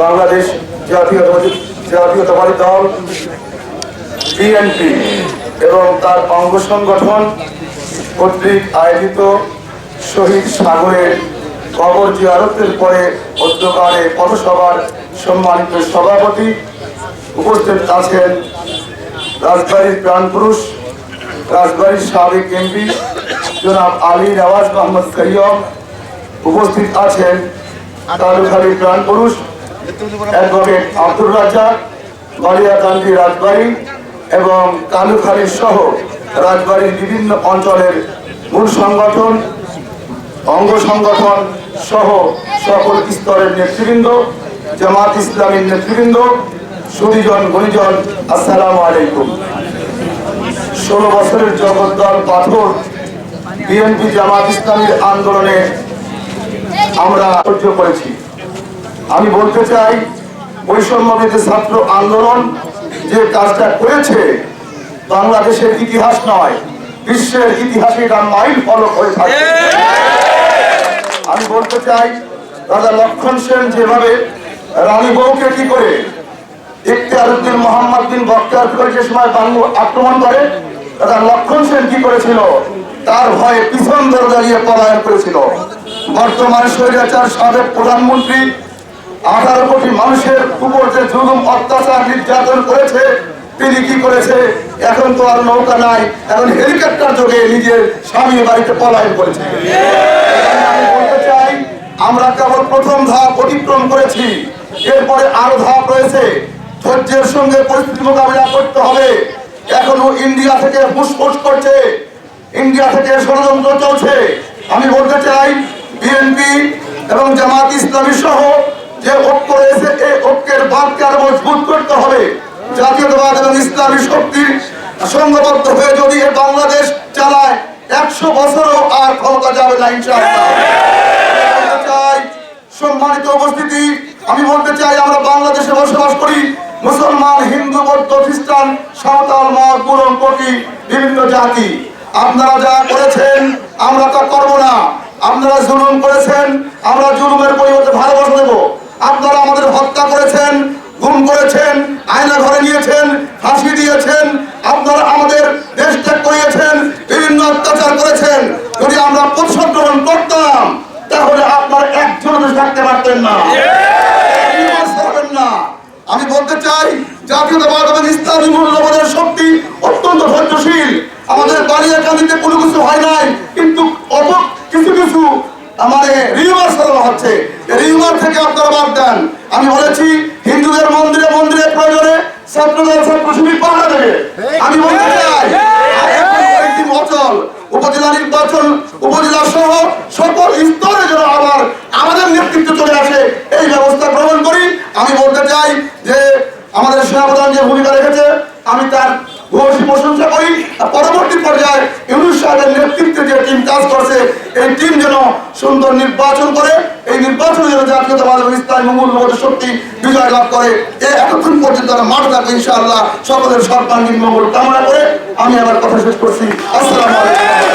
বাংলাদেশ জাতীয়তাবাদী দল, বিএনপি, এবং তার অঙ্গ সংগঠন কর্তৃক আয়োজিত শহীদ সাগরের কবর জিয়ারতের পরে অধ্যকারে পথসভার সম্মানিত সভাপতি উপস্থিত আছেন রাজবাড়ির প্রাণপুরুষ রাজবাড়ির সাবেক এমপি জনাব আলী নওয়াজ মোহাম্মদ সৈয়দ উপস্থিত আছেন তালুখালীর প্রাণপুরুষ অ্যাডভোকেট আব্দুর রাজ্জাক বালিয়াকান্দি রাজবাড়ি এবং কালুখালী সহ রাজবাড়ির বিভিন্ন অঞ্চলের মূল সংগঠন, অঙ্গ সংগঠন সহ সকল স্তরের নেতৃবৃন্দ, জামাত ইসলামীর নেতৃবৃন্দ, সুদীজন, গণিজন, আসসালামু আলাইকুম। ষোলো বছরের জগদ্দল পাথর বিএনপি জামাত ইসলামীর আন্দোলনে আমরা সহ্য করেছি। আমি বলতে চাই বৈষম্যবিধি ছাত্র আন্দোলন যে কাজটা করেছে, বাংলাদেশের ইতিহাস নয়, বিশ্বের ইতিহাসে এটা মাইল ফলক হয়ে থাকে। আমি বলতে চাই রাজা লক্ষণ সেন যেভাবে রানী বউকে কি করে ইখতিয়ার উদ্দিন মোহাম্মদ বিন বক্তার করে যে সময় বাংলা আক্রমণ করে রাজা লক্ষণ সেন কি করেছিল? তার ভয়ে পিছন ধরে দাঁড়িয়ে পলায়ন করেছিল। বর্তমান স্বৈরাচার সাবেক প্রধানমন্ত্রী, আঠারো কোটি মানুষের উপর যে জুলুম, অত্যাচার, নির্যাতন করেছে, তিনি কি করেছে? এখন তো আর নৌকা নাই, এখন হেলিকপ্টার যোগে নিজের স্বামীর বাড়িতে পলায়ন করেছে। আমরা কেবল প্রথম ধাপ অতিক্রম করেছি, এরপরে আরও ধাপ রয়েছে। ধৈর্যের সঙ্গে পরিস্থিতি মোকাবিলা করতে হবে। এখনও ইন্ডিয়া থেকে ফুসফুস করছে, ইন্ডিয়া থেকে ষড়যন্ত্র চলছে। আমি বলতে চাই বিএনপি এবং জামাত ইসলামী সহ যে ঐক্য রয়েছে, এই ঐক্যের বাদকে আরও মজবুত করতে হবে। জাতীয়তাবাদ এবং ইসলামী শক্তির সংঘবদ্ধ হয়ে যদি বাংলাদেশ চালায়, একশো বছরও আর ক্ষমতা যাবে না সম্মানিত উপস্থিতি, আমি বলতে চাই, আমরা বাংলাদেশে বসবাস করি, মুসলমান, হিন্দু, বৌদ্ধ, খ্রিস্টান, সাঁওতাল মত পুরন কোটি বিভিন্ন জাতি। আপনারা যা করেছেন, আমরা তা করব না। আপনারা জুলুম করেছেন আমরা জুলুমের পরিবর্তে ভালোবাসা দেব। আপনারা আমাদের হত্যা করেছেন গুম করেছেন আয়না ঘরে নিয়েছেন ফাঁসি দিয়েছেন আপনারা আমাদের দেশ ত্যাগ করিয়েছেন বিভিন্ন অত্যাচার করেছেন। যদি আমরা প্রতিশোধ গ্রহণ করতাম তাহলে আপনারা একজন থাকতে পারতেন না। আমি বলতে চাই জাতীয়তাবাদ এবং ইসলামী মূল্যবোধের শক্তি অত্যন্ত হচ্ছে রিউমার থেকে আপনারা বাদ দেন। আমি বলেছি হিন্দুদের মন্দিরে মন্দিরে প্রয়োজনে ছাত্রদল ছাত্র শিবির পাহারা দেবে। আমি বলতে চাই অচল। উপজেলা নির্বাচন উপজেলা সহ সকল স্তরে যেন আবার আমাদের নেতৃত্ব চলে আসে এই ব্যবস্থা গ্রহণ করি। আমি বলতে চাই যে আমাদের সেনাপ্রধান যে ভূমিকা রেখেছে আমি তার ভূয়সী প্রশংসা করি পরবর্তী পর্যায়ে ইউনুস নেতৃত্বে যে টিম কাজ করছে, এই টিম যেন সুন্দর নির্বাচন করে, এই নির্বাচনে যেন জাতীয়তাবাদ এবং ইসলামী মূল্যবোধের শক্তি বিজয় লাভ করে, এ এতক্ষণ পর্যন্ত তারা মাঠ থাকবে, ইনশাআল্লাহ, সকলের সর্বাঙ্গীন মঙ্গল কামনা করে আমি আমার কথা শেষ করছি। আসসালামু আলাইকুম।